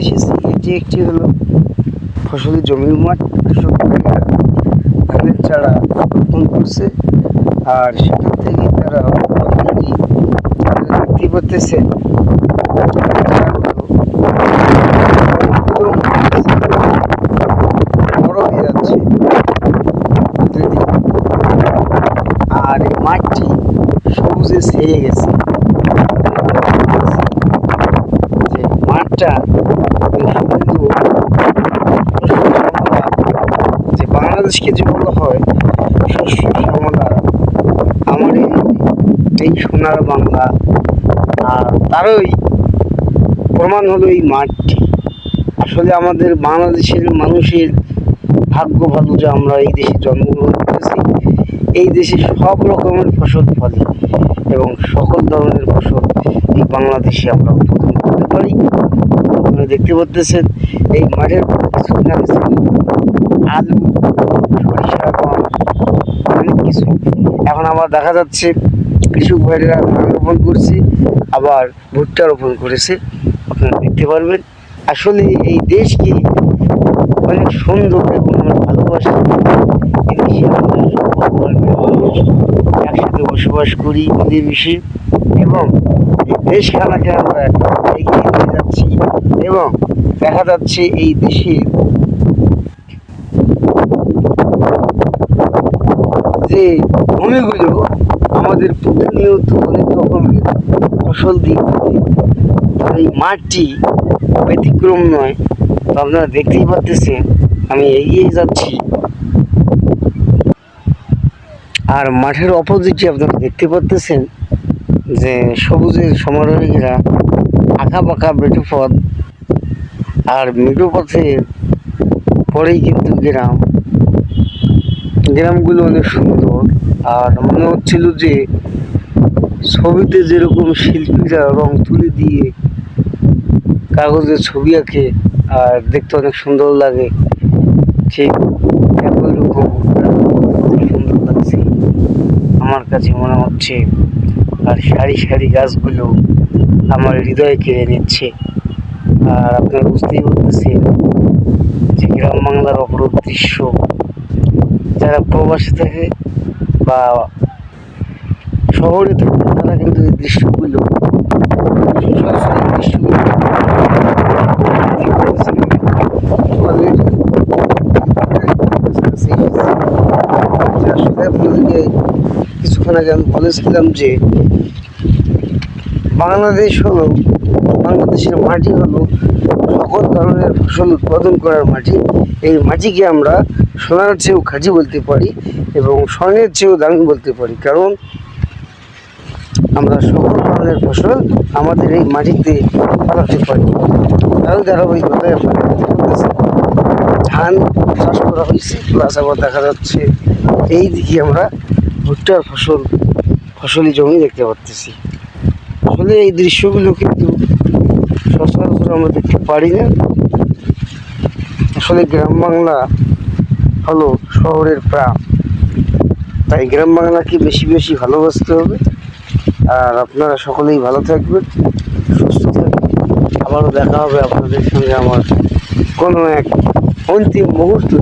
এসেছি। এটি একটি হলো ফসলি জমির মাঠ। কৃষক ধানের চারা রোপণ করছে আর সেখান থেকে তারা দেখতে করতেছেন আর এই মাঠটি সবুজে ছেয়ে গেছে। মাঠটা এই সুন্দর শ্যামলা, বাংলাদেশকে যে বলা হয় শস্য শ্যামলা আমার এই- সোনার বাংলা, আর তারই প্রমাণ হলো এই মাঠটি। আসলে আমাদের বাংলাদেশের মানুষের ভাগ্য ভালো যে আমরা এই দেশে জন্মগ্রহণ করেছি। এই দেশে সব রকমের ফসল ফলে এবং সকল ধরনের ফসল এই বাংলাদেশে আমরা উৎপাদন করতে পারি। আপনারা দেখতে পাচ্ছেন এই মাঠের কিছুদিন আলু সরিষা গম অনেক কিছু এখন আবার দেখা যাচ্ছে কৃষক ভাইরা ধান রোপণ করছে, আবার ভুট্টা রোপণ করেছে। আপনারা দেখতে পারবেন। আসলে এই দেশকে অনেক সুন্দর এবং আমরা ভালোবাসি। একসাথে বসবাস করি মিলেমিশে। এবং এই দেশ খেলাকে আমরা এগিয়ে নিয়ে যাচ্ছি। এবং দেখা যাচ্ছে এই দেশে যে ভূমিগুলো আমাদের প্রতিনিয়ত অনেক রকমের ফসল দিয়ে থাকে তো এই মাঠটি ব্যতিক্রম নয়। তো আপনারা দেখতেই পাচ্ছেন আমি এগিয়ে যাচ্ছি। আর মাঠের অপোজিটে আপনারা দেখতে পাচ্ছেন যে সবুজের সমারোহীরা আঁকা পাকা মেঠো পথ, আর মেঠো পথের পরেই কিন্তু গ্রাম। গ্রামগুলো অনেক সুন্দর। আর মনে হচ্ছিল যে ছবিতে যেরকম শিল্পীরা রং তুলে দিয়ে কাগজে ছবি আঁকে, আর দেখতে অনেক সুন্দর লাগে। ঠিক একই রকম সুন্দর লাগছে আমার কাছে মনে হচ্ছে। আর সারি সারি গাছগুলো আমার হৃদয় কেড়ে নিচ্ছে। আর আপনারা বুঝতেই পারতেছেন যে গ্রাম বাংলার অপরূপ দৃশ্য যারা প্রবাসী থাকে বা শহরে থাকে, তারা কিন্তু এই দৃশ্যগুলো দৃশ্যগুলো কিছুক্ষণ আগে আমি বলেছিলাম যে বাংলাদেশ হলো, বাংলাদেশের মাটি হলো সকল ধরনের ফসল উৎপাদন করার মাটি। এই মাটিকে আমরা সোনার চেয়েও খাঁটি বলতে পারি এবং স্বর্ণের চেয়েও দামি বলতে পারি। কারণ আমরা সকল ধরনের ফসল আমাদের এই মাটিতে ফলাতে পারি। ধারাবাহিকতায় আমরা ধান চাষ করা হয়েছে, প্লাস আবার দেখা যাচ্ছে এই দিকে আমরা ভুট্টার ফসল, ফসলি জমি দেখতে পাচ্ছি আসলে এই দৃশ্যগুলো কিন্তু সচরাচর আমরা দেখতে পারি না। আসলে গ্রাম বাংলা হলো শহরের প্রাণ। তাই গ্রাম বাংলাকে বেশি বেশি ভালোবাসতে হবে। আর আপনারা সকলেই ভালো থাকবেন, সুস্থ থাকবেন। আবারও দেখা হবে আপনাদের সঙ্গে আমার কোনো এক অন্তিম মুহূর্ত।